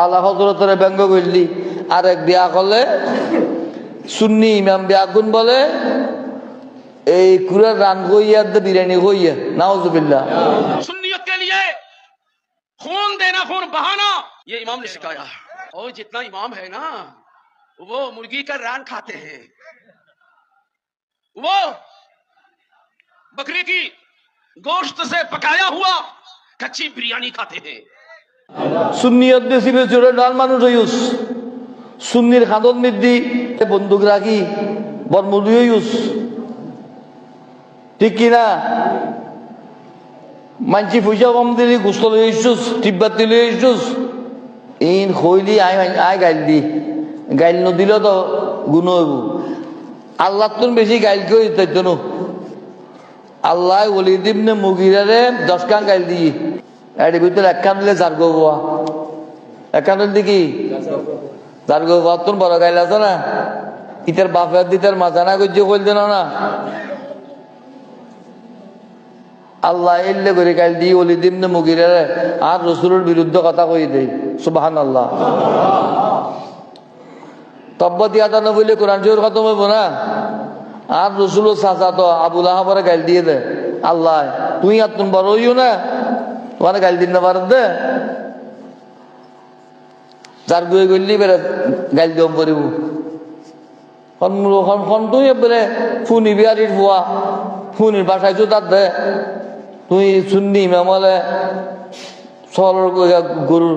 আলা হজরতের ব্যঙ্গ করলি আর এক বিয়া করলে সুন্নি ইমাম বিয়াগুন বলে এই কুড়ার রান কইয়া দে বিরিয়ানি কইয়া নাউজুবিল্লাহ सुन्नियत के लिए खून देना खून बहाना ये इमाम ने सिखाया और जितना इमाम है ना वो मुर्गी का रान खाते हैं वो बकरी की गोश्त से पकाया हुआ कच्ची बिरयानी खाते हैं সুন্নিয়ত বেশি বেশি ডান মানুষ হইউস। সুন্নির খাদন মিদ্দি বন্দুক রাখি বর্মুলি হইউস। ঠিক কিনা? মানছি পয়সা কম দিলি, গুস্ত লই আসছুস তিব্বাতি লই আসছুস ইন খইলি আই আই গাইল দি। গাইল নদিলে তো গুণ হইব। আল্লাহ তুন বেশি গাইল কই তাই আল্লাহ ওলি দিবনে মুগিরারে দশ কান গাইল দিয়ে এর ভিতরে একখান দিলে যার গো বাবা একখান দিলে কি? যার গো বাবা তোর বড় গাইল আছে না? ইতার বাপের দিতার মাঝানা গজ্য কইল দেন না আল্লাহ এল্লে করে গাইল দিয়ে ওলি দিবনে মুগিরারে আর রসুলের বিরুদ্ধে কথা কই দেই সুবাহান আল্লাহ তব্ব দিয়া তা বলে কোরআন শরীর খতম হইব না? আর রসুল চাচা তো আবুল আহাবরে গাইল দিয়ে দে। আল্লাহ, তুই আর তুমি বড় হইও না? তোমার গাইল দিন না পার দে। যার গুয়ে গলি বেড়ে গাইল খন খন তুই এবারে ফুনি বিহারির বুয়া ফুনির বাসায় তো তার দে। তুই শুননি মেমলে সলর গরু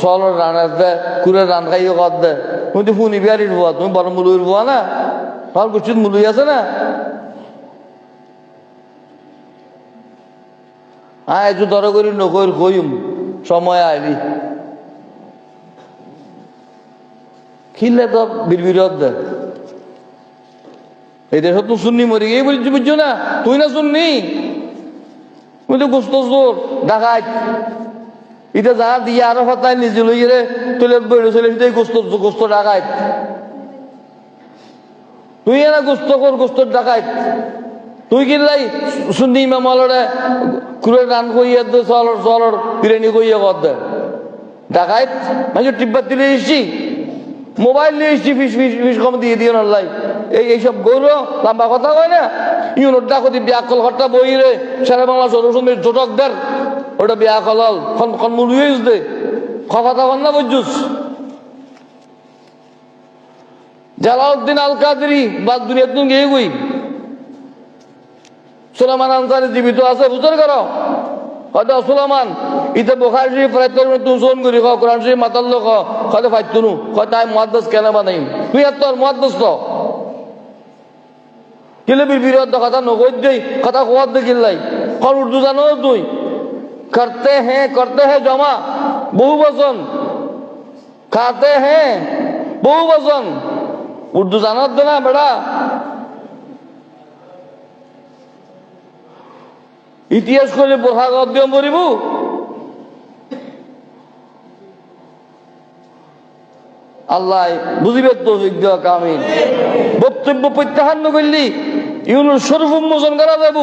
সলর রান্নার দে কুড়ে রান খাইও কর দে। তুমি তো ফুনি বিহারির বুয়া তুমি বড় মুলুর বুয়া না? তোমার গোষ্ঠীর মুলুই আছে না? হ্যাঁ একটু দর করি নকর কইম। সময় আইলি। খিললে তো বিড়বিড়ত দে। এই দেশ তো শুননি মরি গিয়ে বলছি বুঝছ না? তুই না শুননি তুই তো গোস্ত জোর ডাকাত। এটা যা দিয়ে আরও হতায় নিজে লই রে তুলে বেড়ে চলে সেটাই গোস্ত গোস্ত ডাকাত। তুই এনা গোস্ত কর, গোস্ত ডাকাত। তুই কিনলাই শুননি মামালরে কুড়ে রান কইয়া দে, চলর চলর, বিরিয়ানি কইয়া কর দে। ডাকাত মানে টিব্বাত দিলে এসছি মোবাইল নিয়ে এসছি, ফিস ফিস ফিস কম দিয়ে দিয়ে নল্লাই এই এইসব গৌর, লম্বা কথা কয় না? ইউনোর ডাকো দি বিয়াকল হট্টা বই রে, সারা বাংলা সরু সুন্দর জোটক দের ওটা বিয়াকল হল খন খন হইস দে। কথা কন না বুঝছুস? জালাউদ্দিন আল কাদরি বাদ দুনিয়া তুমি গিয়ে গই। সুলেমান আনসারি জীবিত আছে বুঝতে করো। হয়তো সুলেমান, ইতে বোখার শরীফ প্রায় তোর তুই শোন করি খ কোরআন শরীফ মাতাল খ হয়তো ফাইতুনু হয়তো আমি মহাদ্দাস কেন বানাইম? তুই আর তোর মহাদ্দাস তো। কিলে বিরোধ কথা নগদ দেই, কথা কোয়াদ দে কিল্লাই। কর উর্দু জানো তুই? করতে হ্যাঁ করতে হ্যাঁ জমা, বহু বচন। খাতে হ্যাঁ বহু বচন। উর্দু জানাত দে না বেড়া। ইতিহাস করে বোঝা অধ্যয়ন করিব? আল্লাহ বুঝিবে তো কামিন বক্তব্য প্রত্যাহার করলি ইউনুর স্বরূপ উন্মোচন করা যাব